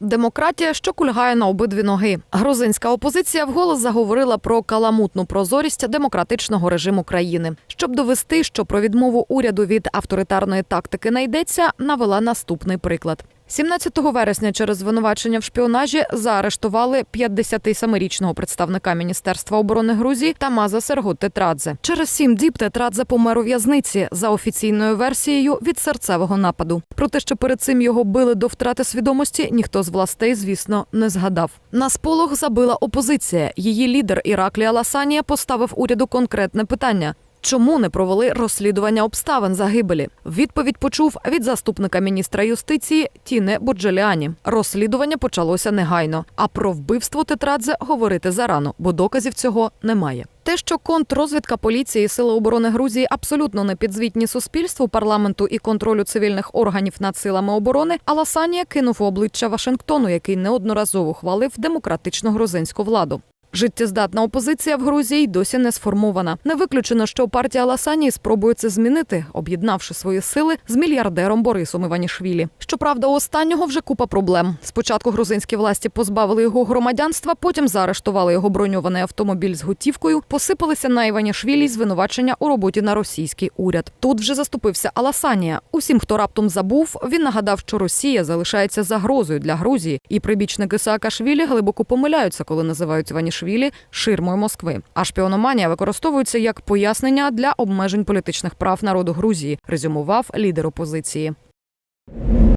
Демократія, що кульгає на обидві ноги. Грузинська опозиція вголос заговорила про каламутну прозорість демократичного режиму країни. Щоб довести, що про відмову уряду від авторитарної тактики не навела наступний приклад. 17 вересня через звинувачення в шпіонажі заарештували 57-річного представника Міністерства оборони Грузії Тамаза Сергу Тетрадзе. Через сім діб Тетрадзе помер у в'язниці за офіційною версією від серцевого нападу. Про те, що перед цим його били до втрати свідомості, ніхто з властей, звісно, не згадав. На сполох забила опозиція. Її лідер Іраклі Аласанія поставив уряду конкретне питання. Чому не провели розслідування обставин загибелі? Відповідь почув від заступника міністра юстиції Тіне Боджеліані. Розслідування почалося негайно. А про вбивство Тетрадзе говорити зарано, бо доказів цього немає. Те, що контррозвідка поліції сили оборони Грузії абсолютно не підзвітні суспільству, парламенту і контролю цивільних органів над силами оборони, Аласанія кинув у обличчя Вашингтону, який неодноразово хвалив демократичну грузинську владу. Життєздатна опозиція в Грузії досі не сформована. Не виключено, що партія Ласанії спробує це змінити, об'єднавши свої сили з мільярдером Борисом Іванішвілі. Щоправда, у останнього вже купа проблем. Спочатку грузинські власті позбавили його громадянства, потім заарештували його броньований автомобіль з готівкою, посипалися на Іванішвілі звинувачення у роботі на російський уряд. Тут вже заступився Аласанія. Усім, хто раптом забув, він нагадав, що Росія залишається загрозою для Грузії, і прибічники Саакашвілі глибоко помиляються, коли називають Іванішвілі ширмою Москви. А шпіономанія використовується як пояснення для обмежень політичних прав народу Грузії, резюмував лідер опозиції.